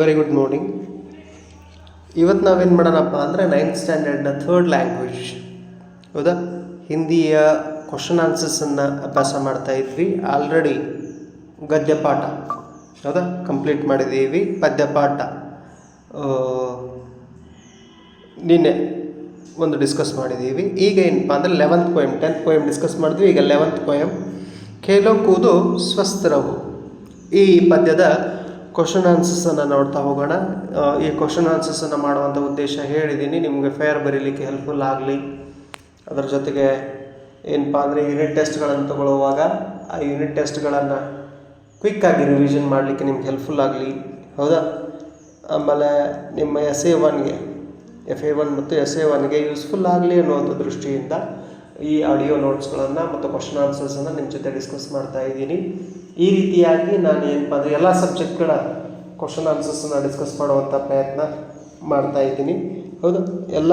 Very good morning ಇವತ್ತು ನಾವೇನು ಮಾಡೋಣಪ್ಪ ಅಂದರೆ ನೈನ್ತ್ ಸ್ಟ್ಯಾಂಡರ್ಡ್ನ ಥರ್ಡ್ ಲ್ಯಾಂಗ್ವೇಜ್ ಹೌದಾ? ಹಿಂದಿಯ ಕ್ವಶನ್ ಆನ್ಸರ್ಸನ್ನು ಅಭ್ಯಾಸ ಮಾಡ್ತಾ ಇದ್ವಿ. ಆಲ್ರೆಡಿ ಗದ್ಯಪಾಠ. ಹೌದಾ? ಕಂಪ್ಲೀಟ್ ಮಾಡಿದ್ದೀವಿ. ಪದ್ಯಪಾಠ. ನಿನ್ನೆ ಒಂದು ಡಿಸ್ಕಸ್ ಮಾಡಿದ್ದೀವಿ. ಈಗ ಏನಪ್ಪ ಅಂದರೆ eleventh poem tenth poem discuss ಮಾಡಿದ್ವಿ. ಈಗ ಲೆವೆಂತ್ ಪೋಯಮ್ ಖೇಲೋ ಕೂದು ಸ್ವಸ್ಥ ರಹು ಈ ಪದ್ಯದ ಕ್ವಶನ್ ಆನ್ಸರ್ಸನ್ನು ನೋಡ್ತಾ ಹೋಗೋಣ. ಈ ಕ್ವಶನ್ ಆನ್ಸರ್ಸನ್ನು ಮಾಡುವಂಥ ಉದ್ದೇಶ ಹೇಳಿದ್ದೀನಿ ನಿಮಗೆ ಫೇರ್ ಬರೀಲಿಕ್ಕೆ ಹೆಲ್ಪ್ಫುಲ್ ಆಗಲಿ. ಅದರ ಜೊತೆಗೆ ಏನಪ್ಪ ಅಂದರೆ ಯೂನಿಟ್ ಟೆಸ್ಟ್ಗಳನ್ನು ತಗೊಳ್ಳುವಾಗ ಆ ಯೂನಿಟ್ ಟೆಸ್ಟ್ಗಳನ್ನು ಕ್ವಿಕ್ಕಾಗಿ ರಿವಿಷನ್ ಮಾಡಲಿಕ್ಕೆ ನಿಮ್ಗೆ ಹೆಲ್ಪ್ಫುಲ್ ಆಗಲಿ. ಹೌದಾ? ಆಮೇಲೆ ನಿಮ್ಮ ಎಸ್ ಎ ಒನ್ಗೆ ಎಫ್ ಎ ಒನ್ ಮತ್ತು ಎಸ್ ಎ ಒನ್ಗೆ ಯೂಸ್ಫುಲ್ ಆಗಲಿ ಅನ್ನುವಂಥ ದೃಷ್ಟಿಯಿಂದ ಈ ಆಡಿಯೋ ನೋಟ್ಸ್ಗಳನ್ನು ಮತ್ತು ಕ್ವಶನ್ ಆನ್ಸರ್ಸನ್ನು ನಿಮ್ಮ ಜೊತೆ ಡಿಸ್ಕಸ್ ಮಾಡ್ತಾ ಇದ್ದೀನಿ. ಈ ರೀತಿಯಾಗಿ ನಾನು ಏನಪ್ಪ ಅಂದರೆ ಎಲ್ಲ ಸಬ್ಜೆಕ್ಟ್ಗಳ ಕ್ವಶನ್ ಆನ್ಸರ್ಸನ್ನು ಡಿಸ್ಕಸ್ ಮಾಡುವಂಥ ಪ್ರಯತ್ನ ಮಾಡ್ತಾ ಇದ್ದೀನಿ. ಹೌದು, ಎಲ್ಲ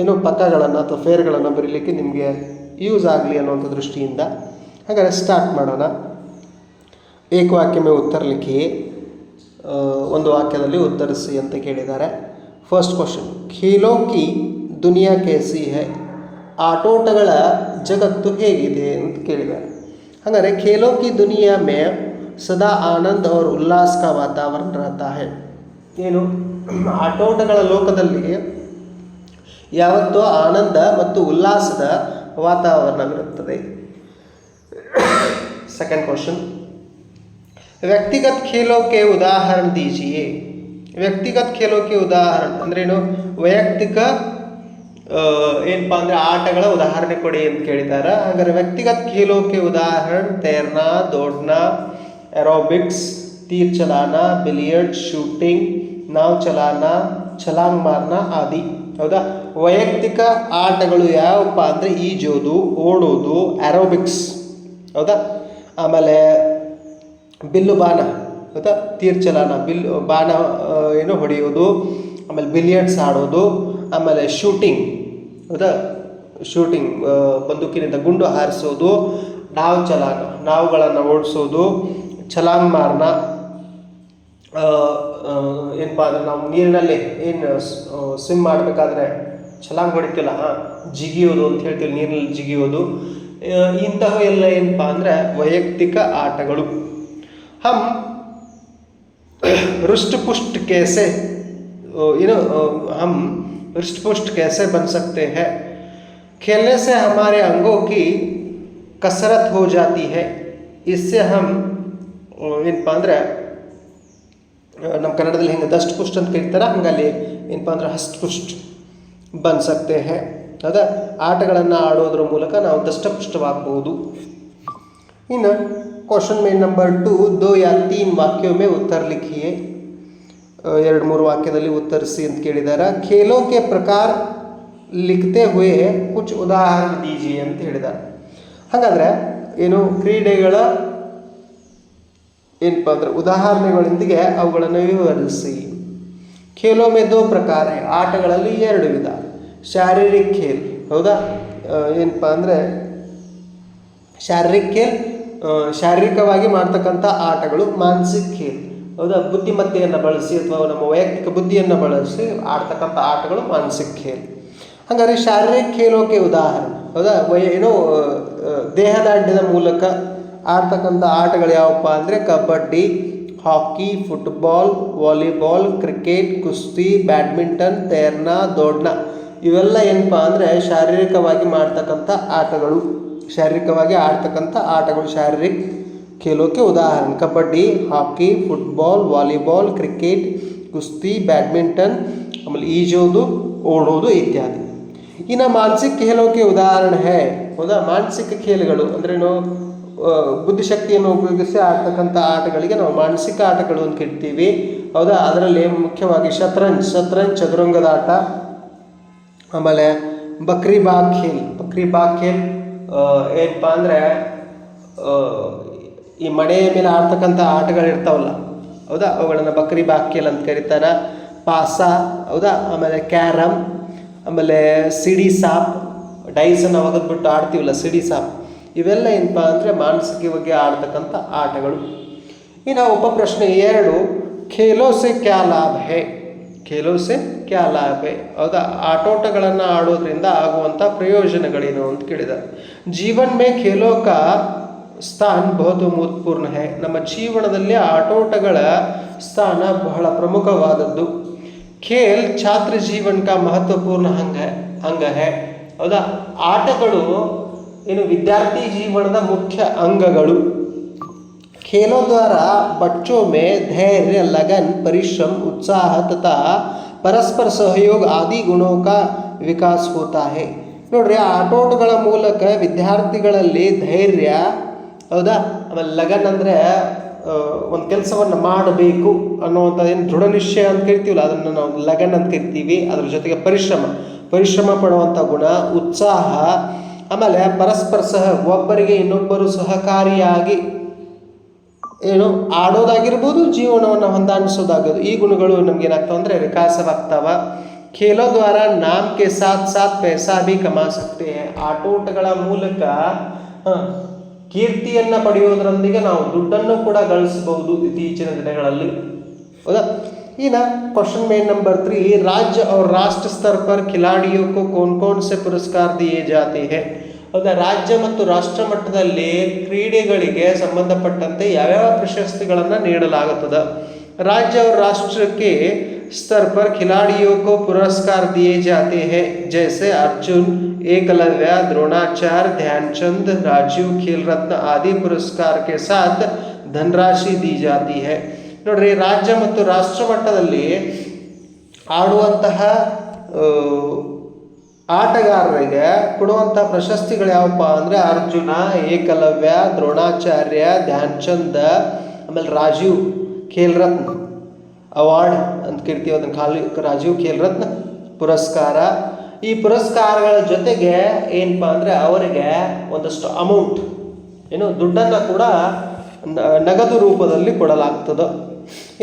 ಏನು ಪಕ್ಕಗಳನ್ನು ಅಥವಾ ಫೇರ್ಗಳನ್ನು ಬರೀಲಿಕ್ಕೆ ನಿಮಗೆ ಯೂಸ್ ಆಗಲಿ ಅನ್ನುವಂಥ ದೃಷ್ಟಿಯಿಂದ. ಹಾಗಾದರೆ ಸ್ಟಾರ್ಟ್ ಮಾಡೋಣ. ಏಕ ವಾಕ್ಯ ಉತ್ತರಲಿಕ್ಕೆ ಒಂದು ವಾಕ್ಯದಲ್ಲಿ ಉತ್ತರಿಸಿ ಅಂತ ಕೇಳಿದ್ದಾರೆ. ಫಸ್ಟ್ ಕ್ವಶನ್ ಖೇಲೋಕಿ ದುನಿಯಾ ಕೇಸಿ ಹೇ ಆಟೋಟಗಳ ಜಗತ್ತು ಹೇಗಿದೆ ಅಂತ ಕೇಳಿದ್ದಾರೆ. ಹಾಗಾದರೆ ಖೇಲೋ ಕಿ ದುನಿಯಾ ಮೇ ಸದಾ ಆನಂದ್ और ಉಲ್ಲಾಸ का ವಾತಾವರಣ रहता है ಏನು ಆಟೋಟಗಳ ಲೋಕದಲ್ಲಿ ಯಾವತ್ತೂ ಆನಂದ ಮತ್ತು ಉಲ್ಲಾಸದ ವಾತಾವರಣವಿರುತ್ತದೆ ಸೆಕೆಂಡ್ ಕ್ವಶನ್ ವ್ಯಕ್ತಿಗತ खेलों के उदाहरण दीजिए ವ್ಯಕ್ತಿಗತ खेलों के ಉದಾಹರಣ ಅಂದ್ರೇನು ವೈಯಕ್ತಿಕ ಆ, ಏನಪ್ಪ ಅಂದರೆ ಆಟಗಳ ಉದಾಹರಣೆ ಕೊಡಿ ಅಂತ ಕೇಳಿದ್ದಾರೆ ಹಾಗಾದ್ರೆ ವ್ಯಕ್ತಿಗತ खेलों के ಉದಾಹರಣ ತೇರ್ನಾ ದೌಡ್ನಾ एरोबिक्स तीर चलाना बिलियर्ड ಶೂಟಿಂಗ್ ನಾವ್ ಚಲಾನ ಛಲಾಂಗ್ ಮಾರ್ನ ಆದಿ ಹೌದಾ ವೈಯಕ್ತಿಕ ಆಟಗಳು ಯಾವಪ್ಪ ಅಂದರೆ ಈಜೋದು ಓಡೋದು ಆರೋಬಿಕ್ಸ್ ಹೌದಾ ಆಮೇಲೆ ಬಿಲ್ಲು ಬಾಣ ಹೌದಾ ತೀರ್ ಚಲಾನ ಬಿಲ್ಲು ಬಾಣ ಆ, ಏನು ಹೊಡೆಯೋದು ಆಮೇಲೆ ಬಿಲಿಯರ್ಡ್ಸ್ ಆಡೋದು ಆಮೇಲೆ ಶೂಟಿಂಗ್ ಹೌದಾ? ಶೂಟಿಂಗ್ ಬಂದೂಕಿನಿಂದ ಗುಂಡು ಹಾರಿಸೋದು, ನಾವು ಚಲಾನ ನಾವುಗಳನ್ನು ಓಡಿಸೋದು ಚಲಾಂಗ್ ಮಾರ್ನ ಏನಪ್ಪ ಅಂದ್ರೆ ನಾವು ನೀರಿನಲ್ಲಿ ಏನು ಸ್ವಿಮ್ ಮಾಡಬೇಕಾದ್ರೆ ಚಲಾಂಗ್ ಹೊಡಿತಿಲ್ಲ ಹಾಂ, ಜಿಗಿಯೋದು ಅಂತ ಹೇಳ್ತೀವಿ ನೀರಿನಲ್ಲಿ ಜಿಗಿಯೋದು. ಇಂತಹ ಎಲ್ಲ ಏನಪ್ಪ ಅಂದರೆ ವೈಯಕ್ತಿಕ ಆಟಗಳು. ಹಮ್ ಪುಷ್ಟ್ ಕೇಸೆ ಏನು ಹಮ್ you know अ, हम रुष्ट पुष्ट कैसे बन सकते हैं खेलने से हमारे अंगों की कसरत हो जाती है इससे हम अ, ಏನಪ್ಪ ಅಂದರೆ ನಮ್ಮ ಕನ್ನಡದಲ್ಲಿ ಹೆಂಗೆ ದಷ್ಟಪುಷ್ಟ ಅಂತ ಕರೀತಾರೆ ಹಂಗಲ್ಲಿ ಏನಪ್ಪ ಅಂದ್ರೆ ಹಸ್ತಪುಷ್ಟ ಬನ್ ಸಕ್ತೆ ಹೇ ಹೌದಾ ಆಟಗಳನ್ನು ಆಡೋದ್ರ ಮೂಲಕ ನಾವು ದಷ್ಟಪುಷ್ಟವಾಗಬಹುದು ಇನ್ನು ಕ್ವಶನ್ ಮೇ ನಂಬರ್ ಟು ದೋ ಯಾ ತೀನ್ ವಾಕ್ಯೋ ಮೇ ಉತ್ತರ ಲಿಖಿಯೇ ಎರಡು ಮೂರು ವಾಕ್ಯದಲ್ಲಿ ಉತ್ತರಿಸಿ ಅಂತ ಕೇಳಿದ್ದಾರೆ ಖೇಲೋ ಕೆ ಪ್ರಕಾರ ಲಿಖತೆ ಹುಯೇ ಕುಚ್ ಉದಾಹರಣೆ ದೀಜಿ ಅಂತ ಹೇಳಿದ್ದಾರೆ ಹಾಗಾದರೆ ಏನು ಕ್ರೀಡೆಗಳ ಏನಪ್ಪ ಅಂದ್ರೆ ಉದಾಹರಣೆಗಳೊಂದಿಗೆ ಅವುಗಳನ್ನು ವಿವರಿಸಿ. ಖೇಲೋ ಮೇ ದೋ ಪ್ರಕಾರ. ಆಟಗಳಲ್ಲಿ ಎರಡು ವಿಧ. ಶಾರೀರಿಕ ಖೇಲ್, ಹೌದಾ? ಏನಪ್ಪ ಅಂದರೆ ಶಾರೀರಿಕ ಖೇಲ್ ಶಾರೀರಿಕವಾಗಿ ಮಾಡ್ತಕ್ಕಂಥ ಆಟಗಳು ಮಾನಸಿಕ ಖೇಲ್. ಹೌದಾ? ಬುದ್ಧಿಮತ್ತೆಯನ್ನು ಬಳಸಿ ಅಥವಾ ನಮ್ಮ ವೈಯಕ್ತಿಕ ಬುದ್ಧಿಯನ್ನು ಬಳಸಿ ಆಡ್ತಕ್ಕಂಥ ಆಟಗಳು ಮಾನಸಿಕ ಖೇಲ್. ಹಾಗಾದ್ರೆ ಶಾರೀರಿಕ ಖೇಲೋಕೆ ಉದಾಹರಣೆ. ಹೌದಾ? ವಯ ಏನೋ ದೇಹದಾಡ್ಯದ ಮೂಲಕ ಆಡ್ತಕ್ಕಂಥ ಆಟಗಳು ಯಾವಪ್ಪ ಅಂದರೆ kabaddi, hockey, football, volleyball, cricket, ಕುಸ್ತಿ, ಬ್ಯಾಡ್ಮಿಂಟನ್, ತೇರ್ನ, ದೌಡ್ನ. ಇವೆಲ್ಲ ಏನಪ್ಪ ಅಂದರೆ ಶಾರೀರಿಕವಾಗಿ ಮಾಡ್ತಕ್ಕಂಥ ಆಟಗಳು. ಶಾರೀರಿಕವಾಗಿ ಆಡ್ತಕ್ಕಂಥ ಆಟಗಳು, ಶಾರೀರಿಕ ಖೇಲೋಕೆ ಉದಾಹರಣೆ kabaddi hockey football volleyball cricket ಕುಸ್ತಿ ಬ್ಯಾಡ್ಮಿಂಟನ್ ಆಮೇಲೆ ಈಜೋದು ಓಡೋದು ಇತ್ಯಾದಿ ಇನ್ನು ಮಾನಸಿಕ ಖೇಲೋಕೆ ಉದಾಹರಣೆ ಹೇ ಹೌದಾ ಮಾನಸಿಕ ಖೇಲುಗಳು ಅಂದ್ರೇನು ಬುದ್ಧಿಶಕ್ತಿಯನ್ನು ಉಪಯೋಗಿಸಿ ಆಡ್ತಕ್ಕಂಥ ಆಟಗಳಿಗೆ ನಾವು ಮಾನಸಿಕ ಆಟಗಳು ಅಂತ ಕರಿತೀವಿ ಹೌದಾ ಅದರಲ್ಲಿ ಮುಖ್ಯವಾಗಿ ಶತ್ರಂಜ್ ಶತ್ರಂಜ್ ಚದುರಂಗದ ಆಟ ಆಮೇಲೆ ಬಕ್ರಿ ಬಾಗ್ ಖೇಲ್ ಬಕ್ರಿ ಬಾಗ್ ಖೇಲ್ ಏನಪ್ಪ ಅಂದರೆ ಈ ಮಡೆಯ ಮೇಲೆ ಆಡ್ತಕ್ಕಂಥ ಆಟಗಳು ಇರ್ತಾವಲ್ಲ ಹೌದಾ? ಅವುಗಳನ್ನು ಬಕ್ರಿ ಬಾಗ್ ಅಂತ ಕರೀತಾರೆ. ಪಾಸ, ಹೌದಾ? ಆಮೇಲೆ ಕ್ಯಾರಮ್ ಆಮೇಲೆ ಸಿಡಿ ಸಾಪ್ ಡೈಸನ್ನು ಒಗೆದ್ಬಿಟ್ಟು ಆಡ್ತೀವಲ್ಲ, ಸಿಡಿ ಸಾಪ್. ಇವೆಲ್ಲ ಏನಪ್ಪ ಅಂದರೆ ಮಾನಸಿಕವಾಗಿ ಆಡ್ತಕ್ಕಂಥ ಆಟಗಳು. ಇನ್ನು ಉಪಪ್ರಶ್ನೆ ಎರಡು. ಖೇಲೋಸೆ ಕ್ಯಾ ಲಾಭ ಹೇ? ಖೇಲೋ ಸೆ ಕ್ಯಾ ಲಾಭ ಹೇ? ಹೌದಾ? ಆಟೋಟಗಳನ್ನು ಆಡೋದ್ರಿಂದ ಆಗುವಂಥ ಪ್ರಯೋಜನಗಳೇನು ಅಂತ ಕೇಳಿದ್ದಾರೆ ಜೀವನ್ ಮೇ ಖೇಲೋ ಕಾ ಸ್ಥಾನ್ ಬಹುತ ಮಹತ್ವಪೂರ್ಣ ಹೇ ನಮ್ಮ ಜೀವನದಲ್ಲಿ ಆಟೋಟಗಳ ಸ್ಥಾನ ಬಹಳ ಪ್ರಮುಖವಾದದ್ದು ಖೇಲ್ ಛಾತ್ರ ಜೀವನ್ ಕಾ ಮಹತ್ವಪೂರ್ಣ ಅಂಗ ಅಂಗ ಹೇ ಹೌದಾ ಆಟಗಳು ಏನು ವಿದ್ಯಾರ್ಥಿ ಜೀವನದ ಮುಖ್ಯ ಅಂಗಗಳು खेलों द्वारा बच्चों में धैर्य लगन परिश्रम उत्साह तथा ಪರಸ್ಪರ ಸಹಯೋಗ ಆದಿ ಗುಣೋं का ವಿಕಾಸ ಹೋತಾ ಹೇ ನೋಡ್ರಿ ಆಟೋಟಗಳ ಮೂಲಕ ವಿದ್ಯಾರ್ಥಿಗಳಲ್ಲಿ ಧೈರ್ಯ ಹೌದಾ? ಆಮೇಲೆ ಲಗನ್ ಅಂದರೆ ಒಂದು ಕೆಲಸವನ್ನು ಮಾಡಬೇಕು ಅನ್ನುವಂಥ ಏನು ದೃಢ ನಿಶ್ಚಯ ಅಂತ ಕರಿತೀವಲ್ಲ ಅದನ್ನು ನಾವು ಲಗನ್ ಅಂತ ಕರಿತೀವಿ, ಅದ್ರ ಜೊತೆಗೆ ಪರಿಶ್ರಮ. ಪರಿಶ್ರಮ ಪಡುವಂಥ ಗುಣ, ಉತ್ಸಾಹ, ಆಮೇಲೆ ಪರಸ್ಪರ ಸಹ, ಒಬ್ಬರಿಗೆ ಇನ್ನೊಬ್ಬರು ಸಹಕಾರಿಯಾಗಿ ಏನು ಆಡೋದಾಗಿರ್ಬೋದು, ಜೀವನವನ್ನು ಹೊಂದಾಣಿಸೋದಾಗೋದು ಈ ಗುಣಗಳು ನಮ್ಗೆ ಏನಾಗ್ತಾವ ಅಂದರೆ ವಿಕಾಸವಾಗ್ತಾವ. ಖೇಲೋ ದ್ವಾರ ನಾಮ್ ಕೆ ಸಾಥ್ ಸಾಥ್ ಪೈಸಾ ಭಿ ಕಮಾ ಸಕ್ತೆ. ಆಟೋಟಗಳ ಮೂಲಕ ಕೀರ್ತಿಯನ್ನ ಪಡೆಯೋದ್ರೊಂದಿಗೆ ನಾವು ದುಡ್ಡನ್ನು ಕೂಡ ಗಳಿಸಬಹುದು ಇತ್ತೀಚಿನ ದಿನಗಳಲ್ಲಿ ಹೌದಾ ಇನ್ನ क्वेश्चन में नंबर थ्री राज्य और राष्ट्र स्तर पर खिलाड़ियों को कौन कौन से पुरस्कार दिए जाते हैं ಹೌದಾ ರಾಜ್ಯ ಮತ್ತು ರಾಷ್ಟ್ರ ಮಟ್ಟದಲ್ಲಿ ಕ್ರೀಡೆಗಳಿಗೆ ಸಂಬಂಧಪಟ್ಟಂತೆ ಯಾವ್ಯಾವ ಪ್ರಶಸ್ತಿಗಳನ್ನು ನೀಡಲಾಗುತ್ತದೆ राज्य और राष्ट्र के स्तर पर खिलाड़ियों को पुरस्कार दिए जाते हैं जैसे अर्जुन एकलव्य द्रोणाचार्य ध्यानचंद राजीव खेल रत्न आदि पुरस्कार के साथ धनराशि दी जाती है ನೋಡ್ರಿ ರಾಜ್ಯ ಮತ್ತು ರಾಷ್ಟ್ರ ಮಟ್ಟದಲ್ಲಿ ಆಡುವಂತಹ ಆ, ಆಟಗಾರರಿಗೆ ಕೊಡುವಂಥ ಪ್ರಶಸ್ತಿಗಳು ಯಾವಪ್ಪ ಅಂದರೆ ಅರ್ಜುನ ಏಕಲವ್ಯ ದ್ರೋಣಾಚಾರ್ಯ ಧ್ಯಾನ್ಚಂದ್ ಆಮೇಲೆ ರಾಜೀವ್ ಖೇಲ್ ರತ್ನ ಅವಾರ್ಡ್ ಅಂತ ಕೇಳ್ತೀವಿ ಅದನ್ನು ಖಾಲಿ ರಾಜೀವ್ ಖೇಲ್ ರತ್ನ ಪುರಸ್ಕಾರ. ಈ ಪುರಸ್ಕಾರಗಳ ಜೊತೆಗೆ ಏನಪ್ಪ ಅಂದರೆ ಅವರಿಗೆ ಒಂದಷ್ಟು ಅಮೌಂಟ್ ಏನು ದುಡ್ಡನ್ನು ಕೂಡ ನಗದು ರೂಪದಲ್ಲಿ ಕೊಡಲಾಗ್ತದೆ.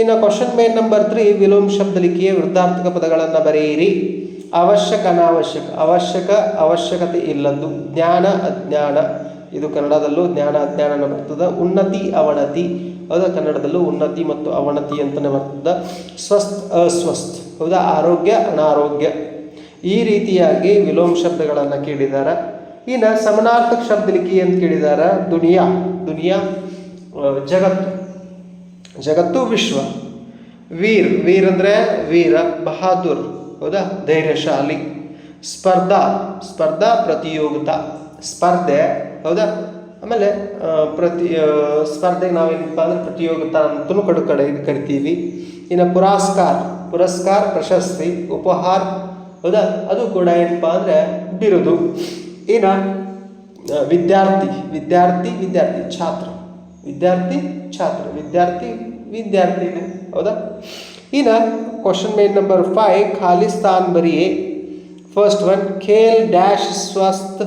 ಇನ್ನು ಕ್ವಶನ್ ಮೇನ್ ನಂಬರ್ ತ್ರೀ ವಿಲೋಮ ಶಬ್ದ ಲಿಖಿಯ ವೃದ್ಧಾರ್ಥಕ ಪದಗಳನ್ನು ಬರೆಯಿರಿ. ಅವಶ್ಯಕ ಅನಾವಶ್ಯಕ, ಅವಶ್ಯಕ ಅವಶ್ಯಕತೆ ಇಲ್ಲದ್ದು, ಜ್ಞಾನ ಅಜ್ಞಾನ. ಇದು ಕನ್ನಡದಲ್ಲೂ ಜ್ಞಾನ ಅಜ್ಞಾನ ಬರ್ತದೆ ಉನ್ನತಿ ಅವನತಿ. ಹೌದಾ? ಕನ್ನಡದಲ್ಲೂ ಉನ್ನತಿ ಮತ್ತು ಅವನತಿ ಅಂತಲೇ ಬರ್ತದೆ. ಸ್ವಸ್ಥ ಅಸ್ವಸ್ಥ ಹೌದಾ? ಆರೋಗ್ಯ, ಅನಾರೋಗ್ಯ. ಈ ರೀತಿಯಾಗಿ ವಿಲೋಮ ಶಬ್ದಗಳನ್ನು ಕೇಳಿದ್ದಾರೆ ಇನ್ನು ಸಮನಾರ್ಥಕ ಶಬ್ದ ಲಿಖಿ ಅಂತ ಕೇಳಿದಾರ. ದುನಿಯಾ. ದುನಿಯಾ ಜಗತ್ತು. ಜಗತ್ತು ವಿಶ್ವ. ವೀರ್. ವೀರ್ ಅಂದರೆ ವೀರ, ಬಹಾದುರ್. ಹೌದಾ? ಧೈರ್ಯಶಾಲಿ. ಸ್ಪರ್ಧಾ. ಸ್ಪರ್ಧಾ ಪ್ರತಿಯೋಗಿತಾ. ಸ್ಪರ್ಧೆ. ಹೌದಾ? ಆಮೇಲೆ ಪ್ರತಿ ಸ್ಪರ್ಧೆಗೆ ನಾವೇನಪ್ಪ ಅಂದ್ರೆ ಪ್ರತಿಯೋಗಿತ ಅಂತಲೂ ಕಡು ಕಡೆ ಕರಿತೀವಿ. ಇನ್ನು ಪುರಸ್ಕಾರ ಪುರಸ್ಕಾರ ಪ್ರಶಸ್ತಿ, ಉಪಹಾರ, ಹೌದಾ? ಅದು ಕೂಡ ಏನಪ್ಪ ಅಂದರೆ ಬಿರುದು. ಇನ್ನು ವಿದ್ಯಾರ್ಥಿ ವಿದ್ಯಾರ್ಥಿ ವಿದ್ಯಾರ್ಥಿ, ಛಾತ್ರ. ವಿದ್ಯಾರ್ಥಿ ಛಾತ್ರ. ವಿದ್ಯಾರ್ಥಿ ವಿದ್ಯಾರ್ಥಿನೇ ಹೌದಾ? ಇನ್ನು ಕ್ವಶನ್ ಮೇನ್ ನಂಬರ್ ಫೈವ್ ಖಾಲಿಸ್ತಾನ್ ಬರೀ ಫಸ್ಟ್ ಒನ್ ಖೇಲ್ ಡ್ಯಾಶ್ ಸ್ವಸ್ಥ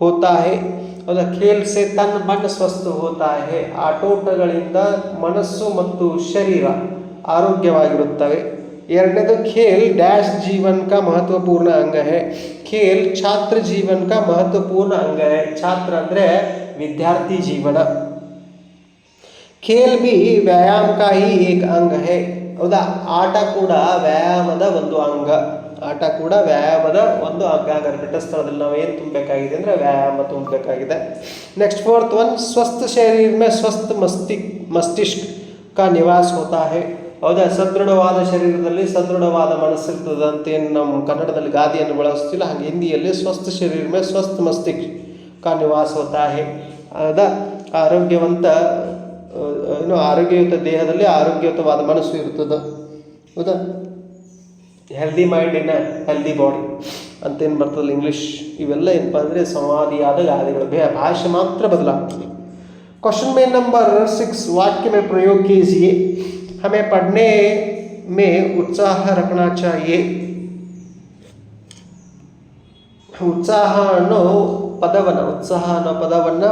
ಹೋತಾ ಹೇ ಅಲ್ಲ ಖೇಲ್ಸೆ ತನ್ನ ಮನ ಸ್ವಸ್ಥ ಹೋತಾ ಹೇ ಆಟೋಟಗಳಿಂದ ಮನಸ್ಸು ಮತ್ತು ಶರೀರ ಆರೋಗ್ಯವಾಗಿರುತ್ತವೆ. ಎರಡನೇದು ಖೇಲ್ ಡ್ಯಾಶ್ ಜೀವನ ಕ ಮಹತ್ವಪೂರ್ಣ ಅಂಗ ಹೇ ಖೇಲ್ ಛಾತ್ರ ಜೀವನ್ ಕ ಮಹತ್ವಪೂರ್ಣ ಅಂಗ ಹೇ ಛಾತ್ರ ಅಂದರೆ ವಿದ್ಯಾರ್ಥಿ ಜೀವನ. ಖೇಲ್ ಬಿ ವ್ಯಾಯಾಮ ಕಾ ಹಿ ಏಕ ಅಂಗ ಹೇ ಹೌದಾ? ಆಟ ಕೂಡ ವ್ಯಾಯಾಮದ ಒಂದು ಅಂಗ. ಆಟ ಕೂಡ ವ್ಯಾಯಾಮದ ಒಂದು ಹಾಗಾದ್ರೆ ಬಿಟ್ಟ ಸ್ಥಳದಲ್ಲಿ ನಾವು ಏನು ತುಂಬಬೇಕಾಗಿದೆ ಅಂದರೆ ವ್ಯಾಯಾಮ ತುಂಬಬೇಕಾಗಿದೆ. ನೆಕ್ಸ್ಟ್ ಫೋರ್ತ್ ಒನ್ ಸ್ವಸ್ಥ ಶರೀರ ಮೇ ಸ್ವಸ್ಥ ಮಸ್ತಿ, ಮಸ್ತಿಷ್ಕ ಕಾ ನಿವಾಸ ಹೋತಾ ಹೇ. ಹೌದಾ? ಸದೃಢವಾದ ಶರೀರದಲ್ಲಿ ಸದೃಢವಾದ ಮನಸ್ಸಿರ್ತದೆ ಅಂತ ಏನು ನಮ್ಮ ಕನ್ನಡದಲ್ಲಿ ಗಾದಿಯನ್ನು ಬಳಸ್ತಿಲ್ಲ. ಹಾಗೆ ಹಿಂದಿಯಲ್ಲಿ ಸ್ವಸ್ಥ ಶರೀರ ಮೇ ಸ್ವಸ್ಥ ಮಸ್ತಿಷ್ಕ ಕಾ ನಿವಾಸ ಹೋತಾ ಹೇ. ಹೌದಾ? ಆರೋಗ್ಯವಂತ ಏನು ಆರೋಗ್ಯಯುತ ದೇಹದಲ್ಲಿ ಆರೋಗ್ಯಯುತವಾದ ಮನಸ್ಸು ಇರ್ತದೆ. ಹೌದಾ? healthy mind in healthy body ಅಂತೇನು ಬರ್ತದಲ್ಲ ಇಂಗ್ಲೀಷ್ ಇವೆಲ್ಲ ಏನಪ್ಪ ಅಂದರೆ ಸಂವಾದಿಯಾದ ಗಾದೆಗಳು ಬೇ ಭಾಷೆ ಮಾತ್ರ ಬದಲಾಗ್ತದೆ क्वेश्चन में नंबर सिक्स वाक्य में प्रयोग कीजिए हमें पढ़ने में उत्साह रखना चाहिए ಉತ್ಸಾಹ ಅನ್ನೋ ಪದವನ್ನು ಉತ್ಸಾಹ ಅನ್ನೋ ಪದವನ್ನು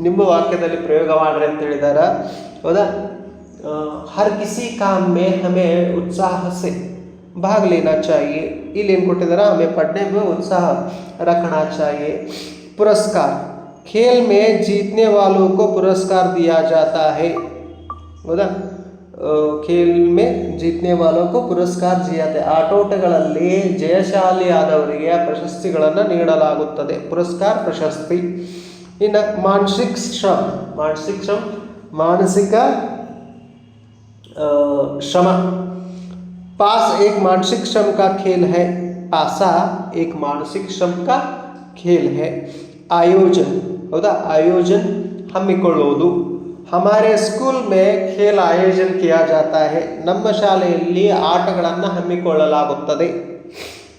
ನಿಮ್ಮ ವಾಕ್ಯದಲ್ಲಿ ಪ್ರಯೋಗ ಮಾಡ್ರಿ ಅಂತ ಹೇಳಿದಾರ ಹೌದಾ ಆ, ಹರ್ ಕಿಸಿ ಕಾಮ್ ಮೇ ಹಮೇ ಉತ್ಸಾಹ ಸೆ ಭಾಗ ಲೇನಾ ಚಾಯಿ ಇಲ್ಲಿ ಏನು ಕೊಟ್ಟಿದ್ದಾರೆ ಆಮೆ ಪಡ್ನೆ ಮೇ ಉತ್ಸಾಹ ರಖಣ ಚಾಯಿ ಪುರಸ್ಕಾರ. ಖೇಲ್ ಮೇ ಜೀತನೆ ವಾಲೋಕೋ ಪುರಸ್ಕಾರ ದಿಯಾ ಜಾತಾ ಹೇ. ಹೌದಾ? ಖೇಲ್ ಮೇ ಜೀತನೆ ವಾಲೋಕೋ ಪುರಸ್ಕಾರ ಜಿಯಾತೆ. ಆಟೋಟಗಳಲ್ಲಿ ಜಯಶಾಲಿಯಾದವರಿಗೆ ಪ್ರಶಸ್ತಿಗಳನ್ನು ನೀಡಲಾಗುತ್ತದೆ. ಪುರಸ್ಕಾರ ಪ್ರಶಸ್ತಿ. ಇನ್ನು ಮಾನಸಿಕ ಶ್ರಮ. ಮಾನಸಿಕ ಶ್ರಮ. ಮಾನಸಿಕ ಶ್ರಮ. पास एक मानसिक श्रम का खेल है पासा एक मानसिक श्रम का खेल है आयोजन ಹೌದಾ ಆಯೋಜನ್ ಹಮ್ಮಿಕೊಳ್ಳುವುದು ಹಮಾರೆ ಸ್ಕೂಲ್ ಮೇ ಖೇಲ್ ಆಯೋಜನ್ ಕಿಯಾ ಜಾತಾ ಹೈ ನಮ್ಮ ಶಾಲೆಯಲ್ಲಿ ಆಟಗಳನ್ನು ಹಮ್ಮಿಕೊಳ್ಳಲಾಗುತ್ತದೆ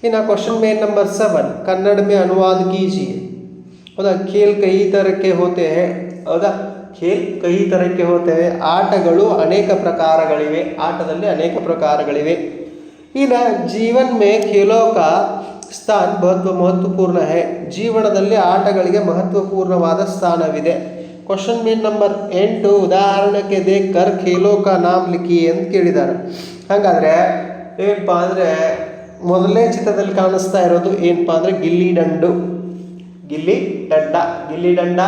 ಇನ್ನು question May number seven Kannada May ಅನುವಾದ ಕೀಜಿಯೆ ಹೌದಾ ಖೇಲ್ ಕೈ ತರಕ್ಕೆ ಹೋತೆ ಹೈ ಹೌದಾ ಖೇಲ್ ಕೈ ತರಕ್ಕೆ ಹೋಗ್ತೇವೆ. ಆಟಗಳು ಅನೇಕ ಪ್ರಕಾರಗಳಿವೆ. ಆಟದಲ್ಲಿ ಅನೇಕ ಪ್ರಕಾರಗಳಿವೆ. ಇನ್ನು ಜೀವನ್ ಮೇ ಖೇಲೋ ಸ್ಥಾನ ಮಹತ್ವ ಮಹತ್ವಪೂರ್ಣ ಹೇ. ಜೀವನದಲ್ಲಿ ಆಟಗಳಿಗೆ ಮಹತ್ವಪೂರ್ಣವಾದ ಸ್ಥಾನವಿದೆ. ಕ್ವಶನ್ ಮೀನ್ ನಂಬರ್ ಎಂಟು. ಉದಾಹರಣೆಗೆ ದೇ ಕರ್ ಖೇಲೋ ಕಾ ನಾಮ್ ಲಿಖಿ ಅಂತ ಕೇಳಿದ್ದಾರೆ. ಹಾಗಾದರೆ ಏನಪ್ಪ ಅಂದರೆ ಮೊದಲನೇ ಚಿತ್ರದಲ್ಲಿ ಕಾಣಿಸ್ತಾ ಇರೋದು ಏನಪ್ಪ ಅಂದರೆ ಗಿಲ್ಲಿ ದಂಡು ಗಿಲ್ಲಿ ದಂಡ ಗಿಲ್ಲಿ ದಂಡ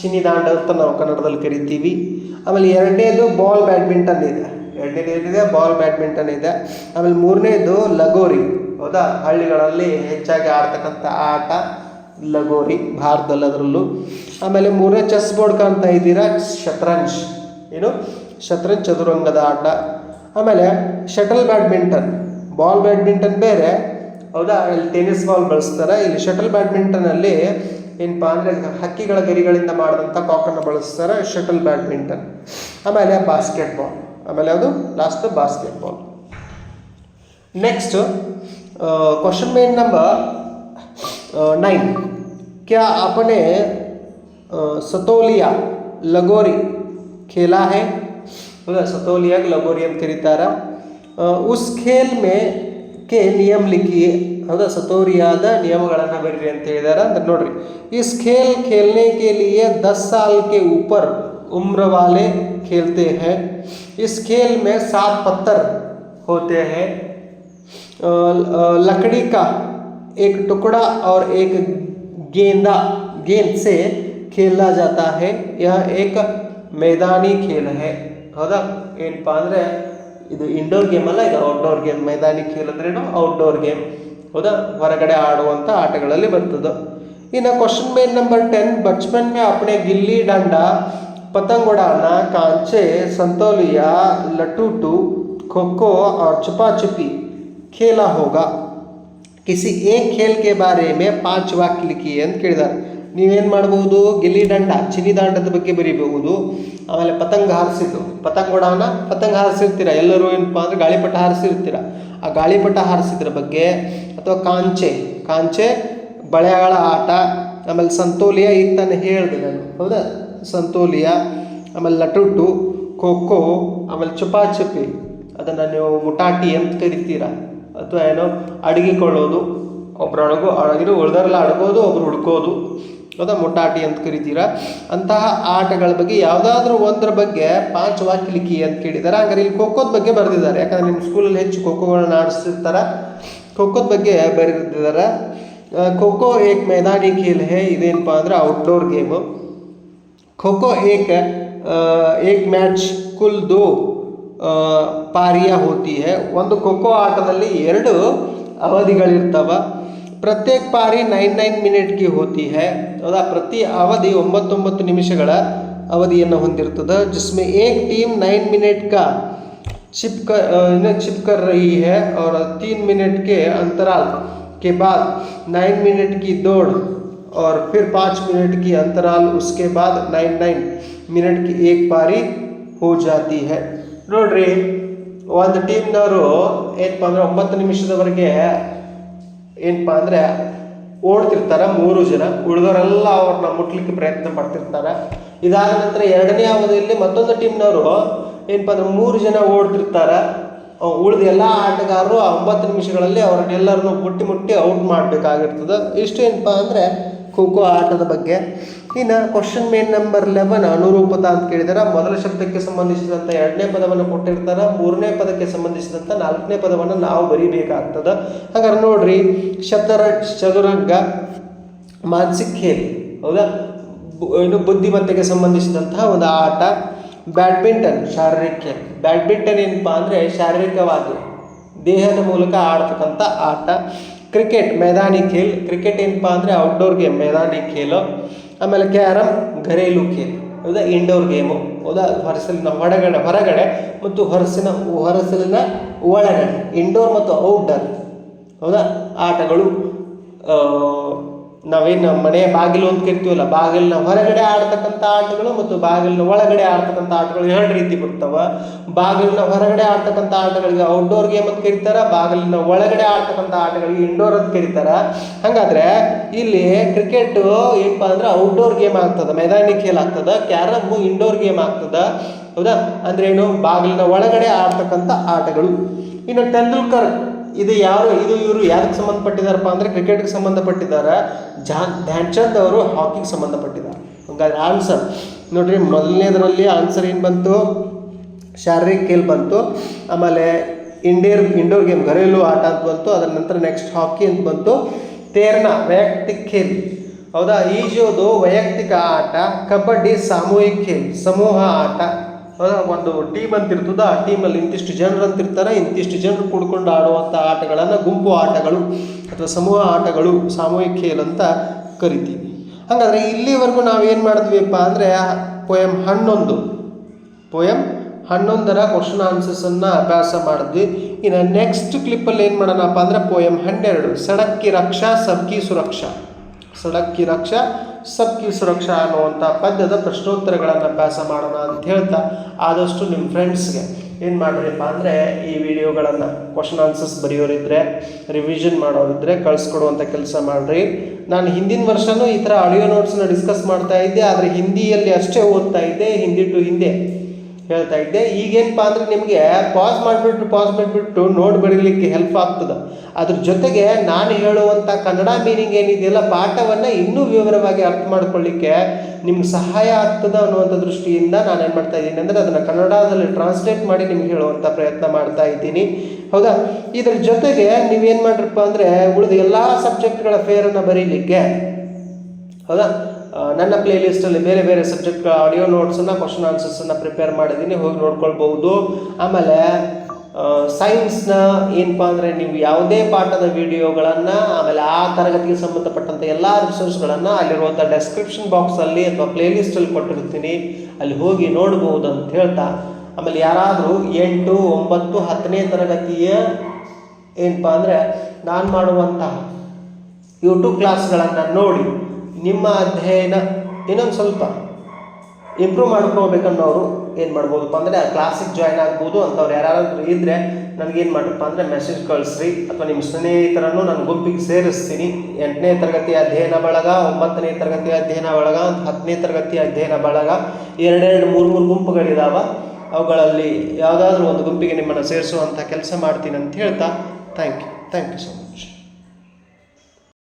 ಚಿನ್ನಿ ದಾಂಡ ಅಂತ ನಾವು ಕನ್ನಡದಲ್ಲಿ ಕರಿತೀವಿ. ಆಮೇಲೆ ಎರಡನೇದು ಬಾಲ್ ಬ್ಯಾಡ್ಮಿಂಟನ್ ಇದೆ. ಎರಡನೇದು ಏನಿದೆ? ಬಾಲ್ ಬ್ಯಾಡ್ಮಿಂಟನ್ ಇದೆ. ಆಮೇಲೆ ಮೂರನೇದು ಲಗೋರಿ. ಹೌದಾ? ಹಳ್ಳಿಗಳಲ್ಲಿ ಹೆಚ್ಚಾಗಿ ಆಡ್ತಕ್ಕಂಥ ಆಟ ಲಗೋರಿ, ಭಾರತದಲ್ಲಿ ಅದರಲ್ಲೂ. ಆಮೇಲೆ ಮೂರನೇ ಚೆಸ್ ಬೋರ್ಡ್ ಕಾಣ್ತಾ ಇದ್ದೀರಾ? ಶತ್ರಂಜ್. ಏನು? ಶತ್ರಂಜ್ ಚದುರಂಗದ ಆಟ. ಆಮೇಲೆ ಶಟಲ್ ಬ್ಯಾಡ್ಮಿಂಟನ್ ಬಾಲ್ ಬ್ಯಾಡ್ಮಿಂಟನ್ ಬೇರೆ. ಹೌದಾ? ಇಲ್ಲಿ ಟೆನಿಸ್ ಬಾಲ್ ಬಳಸ್ತಾರೆ. ಇಲ್ಲಿ ಶಟಲ್ ಬ್ಯಾಡ್ಮಿಂಟನಲ್ಲಿ ಏನಪ್ಪ ಅಂದರೆ ಹಕ್ಕಿಗಳ ಗರಿಗಳಿಂದ ಮಾಡಿದಂಥ ಕಾಕನ್ನು ಬಳಸ್ತಾರೆ ಶಟಲ್ ಬ್ಯಾಡ್ಮಿಂಟನ್ ಆಮೇಲೆ ಬಾಸ್ಕೆಟ್ ಬಾಲ್ ಆಮೇಲೆ ಅದು last basketball next question में नंबर नाइन क्या आपने अ, सतोलिया लगोरी खेला है ಹೌದಾ ಸತೋಲಿಯ ಲಗೋರಿ ಅಂತ ಕರೀತಾರ ಅ, ಉಸ್ ಖೇಲ್ ಮೇ ಕೆ ನಿಯಮ ಲಿಖಿ ಹೌದಾ ಸತೋರಿಯಾದ ನಿಯಮಗಳನ್ನು ಬರೀರಿ ಅಂತ ಹೇಳಿದಾರೆ ಅಂದ್ರೆ ನೋಡ್ರಿ ಇಸ್ ಖೇಲ್ खेलने के लिए दस साल के ऊपर उम्र वाले खेलते हैं इस खेल में सात पत्थर होते हैं अ, अ, लकड़ी का एक टुकड़ा और एक गेंदा गेंद से खेला जाता है यह एक मैदानी खेल है ಹೌದಾ ಏನಪ್ಪ ಅಂದರೆ ಇದು ಇಂಡೋರ್ ಗೇಮ್ ಅಲ್ಲ ಇದು ಔಟ್ಡೋರ್ ಗೇಮ್ ಮೈದಾನಿಕ್ ಹೇಳಿದ್ರೇನು ಔಟ್ಡೋರ್ ಗೇಮ್ ಹೌದಾ? ಹೊರಗಡೆ ಆಡುವಂಥ ಆಟಗಳಲ್ಲಿ ಬರ್ತದೆ ಇನ್ನು ಕ್ವಶನ್ ಮೇನ್ ನಂಬರ್ ಟೆನ್ ಬಚ್ಪನ್ ಮೇ ಅಪ್ನೆ ಗಿಲ್ಲಿ, ಡಂಡ ಪತಂಗೊಡಾನ ಕಾಂಚೆ, ಸಂತೋಲಿಯಾ, ಲಟೂಟು ಖೋ ಖೋ ಚುಪಾ ಚುಪಿ ಖೇಲ ಹೋಗ. ಕಿಸಿ ಏ ಖೇಲ್ ಕೆ ಬಾರೆ ಮೇ ಪಾಂಚ್ ವಾಕ್ಲಿಕ್ಕಿ ಅಂತ ಕೇಳಿದ್ದಾರೆ ನೀವೇನು ಮಾಡ್ಬೋದು ಗಿಲ್ಲಿ ದಂಡ ಚಿನಿ ದಾಂಡದ ಬಗ್ಗೆ ಬರೀಬಹುದು. ಆಮೇಲೆ ಪತಂಗ ಹಾರಿಸಿದ್ದು. ಪತಂಗ ಉಡಾವಣ ಪತಂಗ ಹಾರಿಸಿರ್ತೀರ? ಎಲ್ಲರೂ ಏನಪ್ಪ ಅಂದರೆ ಗಾಳಿಪಟ ಹಾರಿಸಿರ್ತೀರ? ಆ ಗಾಳಿಪಟ ಹಾರಿಸಿದ್ರ ಬಗ್ಗೆ ಅಥವಾ ಕಾಂಚೆ ಕಾಂಚೆ ಬಳೆಗಳ ಆಟ, ಆಮೇಲೆ ಸಂತೋಲಿಯ ಈಗ ತಾನೇ ಹೇಳಿದೆ ನಾನು. ಹೌದಾ? ಸಂತೋಲಿಯ, ಆಮೇಲೆ ಲಟುಟು ಖೋ ಖೋ ಆಮೇಲೆ ಚುಪಾಚುಪಿ. ಅದನ್ನು ನೀವು ಮುಟಾಟಿ ಅಂತ ಕರಿತೀರ? ಅಥವಾ ಏನೋ ಅಡಗಿಕೊಳ್ಳೋದು. ಒಬ್ರು ಅಡಗೋ ಅಡಗಿರು ಉಳ್ದಾರಲ್ಲ ಅಡಗೋದು, ಒಬ್ರು ಹುಡ್ಕೋದು. ಅದ ಮೊಟ್ಟಾಟಿ ಅಂತ ಕರಿತೀರಾ? ಅಂತಹ ಆಟಗಳ ಬಗ್ಗೆ ಯಾವುದಾದ್ರೂ ಒಂದರ ಬಗ್ಗೆ ಪಾಂಚ್ ಪಾಂಚವಾಕಿಲಿಕಿ ಅಂತ ಕೇಳಿದ್ದಾರೆ ಹಂಗಾರೆ ಇಲ್ಲಿ ಖೋಖೋದ ಬಗ್ಗೆ ಬರೆದಿದ್ದಾರೆ. ಯಾಕಂದ್ರೆ ನಿಮ್ಮ ಸ್ಕೂಲಲ್ಲಿ ಹೆಚ್ಚು ಖೋಖೋಗಳನ್ನ ಆಡಿಸಿರ್ತಾರೆ ಖೋಖೋದ ಬಗ್ಗೆ ಬರೆದಿದ್ದಾರೆ. ಖೋಖೋ ಏಕ್ ಮೈದಾನಿ ಖೇಲ್ ಹೇ, ಇದೇನಪ್ಪ ಅಂದರೆ ಔಟ್ಡೋರ್ ಗೇಮು ಖೋಖೋ ಏಕ್ ಏಕ್ ಮ್ಯಾಚ್ ಕುಲ್ ದೋ ಪಾರಿಯ ಹೋತಿ ಹೇ. ಒಂದು ಖೋಖೋ ಆಟದಲ್ಲಿ ಎರಡು ಅವಧಿಗಳಿರ್ತವೆ. ಪ್ರತ್ಯೇಕ ಪಾರಿ ನೈನ್ ನೈನ್ ಮಿನಿಟ್ಗೆ ಹೋತಿ है ಹೌದಾ ಪ್ರತಿ ಅವಧಿ ಒಂಬತ್ತೊಂಬತ್ತು ನಿಮಿಷಗಳ ಅವಧಿಯನ್ನು ಹೊಂದಿರ್ತದೆ जिसमें एक टीम नाइन मिनट का छिप कर अ, इन्हें छिप कर रही है और तीन मिनट के अंतराल के बाद नाइन मिनट की दौड़ और फिर पाँच मिनट की अंतराल उसके बाद नाइन नाइन मिनट की एक पारी हो जाती है ನೋಡ್ರಿ ಒಂದು ಟೀಮ್ನವರು ಏನಪ್ಪ ಅಂದ್ರೆ ಒಂಬತ್ತು ನಿಮಿಷದವರೆಗೆ ಏನಪ್ಪ ಅಂದರೆ ಓಡ್ತಿರ್ತಾರೆ ಮೂರು ಜನ, ಉಳಿದವರೆಲ್ಲ ಅವ್ರನ್ನ ಮುಟ್ಲಿಕ್ಕೆ ಪ್ರಯತ್ನ ಪಡ್ತಿರ್ತಾರೆ. ಇದಾದ ನಂತರ ಎರಡನೇ ಅವಧಿಯಲ್ಲಿ ಮತ್ತೊಂದು ಟೀಮ್ನವರು ಏನಪ್ಪ ಅಂದ್ರೆ ಮೂರು ಜನ ಓಡ್ತಿರ್ತಾರೆ. ಉಳಿದ ಎಲ್ಲ ಆಟಗಾರರು ಒಂಬತ್ತು ನಿಮಿಷಗಳಲ್ಲಿ ಅವರನ್ನೆಲ್ಲರನ್ನು ಮುಟ್ಟಿ ಮುಟ್ಟಿ ಔಟ್ ಮಾಡಬೇಕಾಗಿರ್ತದೆ. ಇಷ್ಟು ಏನಪ್ಪ ಅಂದರೆ ಖೋ ಖೋ ಆಟದ ಬಗ್ಗೆ. ಇನ್ನು ಕ್ವಶನ್ ಮೇನ್ ನಂಬರ್ ಲೆವೆನ್ ಅನುರೂಪದ ಅಂತ ಕೇಳಿದಾರೆ. ಮೊದಲ ಶಬ್ದಕ್ಕೆ ಸಂಬಂಧಿಸಿದಂಥ ಎರಡನೇ ಪದವನ್ನು ಕೊಟ್ಟಿರ್ತಾರೆ. ಮೂರನೇ ಪದಕ್ಕೆ ಸಂಬಂಧಿಸಿದಂಥ ನಾಲ್ಕನೇ ಪದವನ್ನು ನಾವು ಬರೀಬೇಕಾಗ್ತದೆ. ಹಾಗಾದ್ರೆ ನೋಡ್ರಿ, ಶತರ, ಚದುರಂಗ, ಮಾನಸಿಕ ಖೇಲ್ ಹೌದಾ? ಏನು ಬುದ್ಧಿಮತ್ತೆಗೆ ಸಂಬಂಧಿಸಿದಂತಹ ಒಂದು ಆಟ, ಬ್ಯಾಡ್ಮಿಂಟನ್, ಶಾರೀರಿಕ ಖೇಲ್ ಬ್ಯಾಡ್ಮಿಂಟನ್ ಏನಪ್ಪಾ ಅಂದರೆ ಶಾರೀರಿಕವಾಗಿ, ದೇಹದ ಮೂಲಕ ಆಡ್ತಕ್ಕಂಥ ಆಟ. ಕ್ರಿಕೆಟ್ ಮೈದಾನಿ ಖೇಲ್ ಕ್ರಿಕೆಟ್ ಏನಪ್ಪಾ ಅಂದರೆ ಔಟ್ಡೋರ್ ಗೇಮ್ ಮೈದಾನಿ ಖೇಲು ಆಮೇಲೆ ಕ್ಯಾರಮ್ ಖೇಲ್ ಹೌದಾ? ಇಂಡೋರ್ ಗೇಮು ಹೌದಾ? ಹೊರಸಲಿನ ಹೊರಗಡೆ ಹೊರಗಡೆ ಮತ್ತು ಹೊರಸಿನ, ಹೊರಸಲಿನ ಒಳಗಡೆ. ಇಂಡೋರ್ ಮತ್ತು ಔಟ್ಡೋರ್ ಹೌದಾ? ಆಟಗಳು ನಾವೇನು ಮನೆಯ ಬಾಗಿಲು ಅಂತ ಕರಿತೀವಲ್ಲ, ಬಾಗಿಲಿನ ಹೊರಗಡೆ ಆಡ್ತಕ್ಕಂಥ ಆಟಗಳು ಮತ್ತು ಬಾಗಿಲಿನ ಒಳಗಡೆ ಆಡ್ತಕ್ಕಂಥ ಆಟಗಳು ಎರಡು ರೀತಿ ಬರ್ತವೆ. ಬಾಗಿಲಿನ ಹೊರಗಡೆ ಆಡ್ತಕ್ಕಂಥ ಆಟಗಳಿಗೆ ಔಟ್ಡೋರ್ ಗೇಮ್ ಅಂತ ಕರಿತಾರೆ, ಬಾಗಿಲಿನ ಒಳಗಡೆ ಆಡ್ತಕ್ಕಂಥ ಆಟಗಳಿಗೆ ಇಂಡೋರ್ ಅಂತ ಕರಿತಾರೆ. ಹಾಗಾದ್ರೆ ಇಲ್ಲಿ ಕ್ರಿಕೆಟ್ ಏನಪ್ಪ ಅಂದ್ರೆ ಔಟ್ಡೋರ್ ಗೇಮ್ ಆಗ್ತದೆ, ಮೈದಾನಿ ಖೇಲ್ ಆಗ್ತದೆ ಕ್ಯಾರಮ್ ಇಂಡೋರ್ ಗೇಮ್ ಆಗ್ತದ. ಹೌದಾ? ಅಂದ್ರೆ ಏನು? ಬಾಗಿಲಿನ ಒಳಗಡೆ ಆಡ್ತಕ್ಕಂಥ ಆಟಗಳು. ಇನ್ನು ತೆಂಡೂಲ್ಕರ್ ಇದು ಯಾರು, ಇದು ಇವರು ಯಾರಿಗೆ ಸಂಬಂಧಪಟ್ಟಿದಾರಪ್ಪ ಅಂದರೆ ಕ್ರಿಕೆಟ್ಗೆ ಸಂಬಂಧಪಟ್ಟಿದ್ದಾರೆ. ಜಾನ್ ಧ್ಯಾನ್ ಚಂದ್ ಅವರು ಹಾಕಿಗೆ ಸಂಬಂಧಪಟ್ಟಿದ್ದಾರೆ. ಹಂಗಾದ್ರೆ ಆನ್ಸರ್ ನೋಡ್ರಿ, ಮೊದಲನೇದರಲ್ಲಿ ಆನ್ಸರ್ ಏನು ಬಂತು? ಶಾರೀರಿಕ ಖೇಲ್ ಬಂತು. ಆಮೇಲೆ ಇಂಡೇರ್ ಇಂಡೋರ್ ಗೇಮ್ ಘರೇಲು ಆಟ ಅಂತ ಬಂತು. ಅದರ ನಂತರ ನೆಕ್ಸ್ಟ್ ಹಾಕಿ ಅಂತ ಬಂತು. ತೇರ್ನ ವೈಯಕ್ತಿಕ ಖೇಲ್ ಹೌದಾ? ಈಜೋದು ವೈಯಕ್ತಿಕ ಆಟ, ಕಬಡ್ಡಿ ಸಾಮೂಹಿಕ ಖೇಲ್ ಸಮೂಹ ಆಟ. ಒಂದು ಟೀಮ್ ಅಂತ ಇರ್ತದ ಆ ಟೀಮಲ್ಲಿ ಇಂತಿಷ್ಟು ಜನರು ಅಂತ ಇರ್ತಾರೆ ಇಂತಿಷ್ಟು ಜನರು ಕೂಡ್ಕೊಂಡು ಆಡುವಂಥ ಆಟಗಳನ್ನು ಗುಂಪು ಆಟಗಳು ಅಥವಾ ಸಮೂಹ ಆಟಗಳು ಸಾಮೂಹಿಕ ಖೇಲ್ ಅಂತ ಕರಿತೀವಿ. ಹಾಗಾದರೆ ಇಲ್ಲಿವರೆಗೂ ನಾವೇನು ಮಾಡಿದ್ವಿಪ್ಪ ಅಂದರೆ ಪೊಯಮ್ ಹನ್ನೊಂದು. ಪೊಯಮ್ ಹನ್ನೊಂದರ ಕ್ವಶನ್ ಆನ್ಸರ್ಸನ್ನು ಅಭ್ಯಾಸ ಮಾಡಿದ್ವಿ. ಇನ್ನು ನೆಕ್ಸ್ಟ್ ಕ್ಲಿಪ್ಪಲ್ಲಿ ಏನು ಮಾಡೋಣಪ್ಪ ಅಂದರೆ ಪೊಯಮ್ ಹನ್ನೆರಡು. ಸಡಕ್ಕಿ ರಕ್ಷಾ, ಸಬ್ಕಿ ಸುರಕ್ಷಾ. ಸಡಕ್ಕಿ ರಕ್ಷಾ, ಸಬ್ಕಿ ಸುರಕ್ಷಾ ಅನ್ನುವಂಥ ಪದ್ಯದ ಪ್ರಶ್ನೋತ್ತರಗಳನ್ನು ಅಭ್ಯಾಸ ಮಾಡೋಣ ಅಂತ ಹೇಳ್ತಾ ಆದಷ್ಟು ನಿಮ್ಮ ಫ್ರೆಂಡ್ಸ್ಗೆ ಏನು ಮಾಡ್ರಿಪ್ಪ ಅಂದರೆ ಈ ವಿಡಿಯೋಗಳನ್ನು ಕ್ವಶನ್ ಆನ್ಸರ್ಸ್ ಬರೆಯೋರಿದ್ದರೆ ರಿವಿಷನ್ ಮಾಡೋರಿದ್ರೆ ಕಳಿಸ್ಕೊಡುವಂಥ ಕೆಲಸ ಮಾಡಿರಿ. ನಾನು ಹಿಂದಿನ ವರ್ಷವೂ ಈ ಥರ ಆಡಿಯೋ ನೋಟ್ಸ್ನ ಡಿಸ್ಕಸ್ ಮಾಡ್ತಾ ಇದ್ದೆ, ಆದರೆ ಹಿಂದಿಯಲ್ಲಿ ಅಷ್ಟೇ ಓದ್ತಾ ಇದ್ದೆ, ಹಿಂದಿ ಟು ಹಿಂದೆ. ಹೇಳ್ತಾ ಇದ್ದೆ. ಈಗೇನಪ್ಪ ಅಂದರೆ ನಿಮಗೆ ಪಾಸ್ ಮಾಡಿಬಿಟ್ಟು ಪಾಸ್ ಮಾಡಿಬಿಟ್ಟು ನೋಟ್ ಬರೀಲಿಕ್ಕೆ ಹೆಲ್ಪ್ ಆಗ್ತದೆ. ಅದ್ರ ಜೊತೆಗೆ ನಾನು ಹೇಳುವಂಥ ಕನ್ನಡ ಮೀನಿಂಗ್ ಏನಿದೆಯಲ್ಲ, ಪಾಠವನ್ನು ಇನ್ನೂ ವಿವರವಾಗಿ ಅರ್ಥ ಮಾಡ್ಕೊಳ್ಳಿಕ್ಕೆ ನಿಮ್ಗೆ ಸಹಾಯ ಆಗ್ತದೆ ಅನ್ನುವಂಥ ದೃಷ್ಟಿಯಿಂದ ನಾನು ಏನು ಮಾಡ್ತಾ ಇದ್ದೀನಿ ಅಂದರೆ ಅದನ್ನು ಕನ್ನಡದಲ್ಲಿ ಟ್ರಾನ್ಸ್ಲೇಟ್ ಮಾಡಿ ನಿಮ್ಗೆ ಹೇಳುವಂಥ ಪ್ರಯತ್ನ ಮಾಡ್ತಾ ಇದ್ದೀನಿ. ಹೌದಾ? ಇದ್ರ ಜೊತೆಗೆ ನೀವೇನು ಮಾಡ್ರಪ್ಪ ಅಂದರೆ ಉಳಿದ ಎಲ್ಲ ಸಬ್ಜೆಕ್ಟ್ಗಳ ಫೇರನ್ನು ಬರೀಲಿಕ್ಕೆ. ಹೌದಾ? ನನ್ನ ಪ್ಲೇಲಿಸ್ಟಲ್ಲಿ ಬೇರೆ ಬೇರೆ ಸಬ್ಜೆಕ್ಟ್ಗಳ ಆಡಿಯೋ ನೋಟ್ಸನ್ನು ಕ್ವಶನ್ ಆನ್ಸರ್ಸನ್ನು ಪ್ರಿಪೇರ್ ಮಾಡಿದ್ದೀನಿ. ಹೋಗಿ ನೋಡ್ಕೊಳ್ಬಹುದು. ಆಮೇಲೆ ಸೈನ್ಸ್ನ ಏನಪ್ಪ ಅಂದರೆ ನೀವು ಯಾವುದೇ ಪಾಠದ ವಿಡಿಯೋಗಳನ್ನು ಆಮೇಲೆ ಆ ತರಗತಿಗೆ ಸಂಬಂಧಪಟ್ಟಂಥ ಎಲ್ಲ ರಿಸೋರ್ಸ್ಗಳನ್ನು ಅಲ್ಲಿರುವಂಥ ಡೆಸ್ಕ್ರಿಪ್ಷನ್ ಬಾಕ್ಸಲ್ಲಿ ಅಥವಾ ಪ್ಲೇಲಿಸ್ಟಲ್ಲಿ ಕೊಟ್ಟಿರ್ತೀನಿ. ಅಲ್ಲಿ ಹೋಗಿ ನೋಡ್ಬೋದು ಅಂತ ಹೇಳ್ತಾ. ಆಮೇಲೆ ಯಾರಾದರೂ ಎಂಟು, ಒಂಬತ್ತು, ಹತ್ತನೇ ತರಗತಿಯ ಏನಪ್ಪ ಅಂದರೆ ನಾನು ಮಾಡುವಂತಹ ಯೂಟ್ಯೂಬ್ ಕ್ಲಾಸ್ಗಳನ್ನು ನೋಡಿ ನಿಮ್ಮ ಅಧ್ಯಯನ ಇನ್ನೊಂದು ಸ್ವಲ್ಪ ಇಂಪ್ರೂವ್ ಮಾಡ್ಕೋಬೇಕನ್ನೋರು ಏನು ಮಾಡ್ಬೋದಪ್ಪ ಅಂದರೆ ಆ ಕ್ಲಾಸಿಗೆ ಜಾಯ್ನ್ ಆಗ್ಬೋದು ಅಂಥವ್ರು ಯಾರಾದರೂ ಇದ್ದರೆ ನನಗೇನು ಮಾಡಪ್ಪ ಅಂದರೆ ಮೆಸೇಜ್ ಕಳಿಸ್ರಿ ಅಥವಾ ನಿಮ್ಮ ಸ್ನೇಹಿತರನ್ನು ನಾನು ಗುಂಪಿಗೆ ಸೇರಿಸ್ತೀನಿ. ಎಂಟನೇ ತರಗತಿ ಅಧ್ಯಯನ ಬಳಗ, ಒಂಬತ್ತನೇ ತರಗತಿ ಅಧ್ಯಯನ ಬಳಗ ಹತ್ತನೇ ತರಗತಿ ಅಧ್ಯಯನ ಬಳಗ, ಎರಡೆರಡು ಮೂರು ಮೂರು ಗುಂಪುಗಳಿದಾವೆ. ಅವುಗಳಲ್ಲಿ ಯಾವುದಾದ್ರೂ ಒಂದು ಗುಂಪಿಗೆ ನಿಮ್ಮನ್ನು ಸೇರಿಸುವಂಥ ಕೆಲಸ ಮಾಡ್ತೀನಿ ಅಂತ ಹೇಳ್ತಾ thank you thank you so much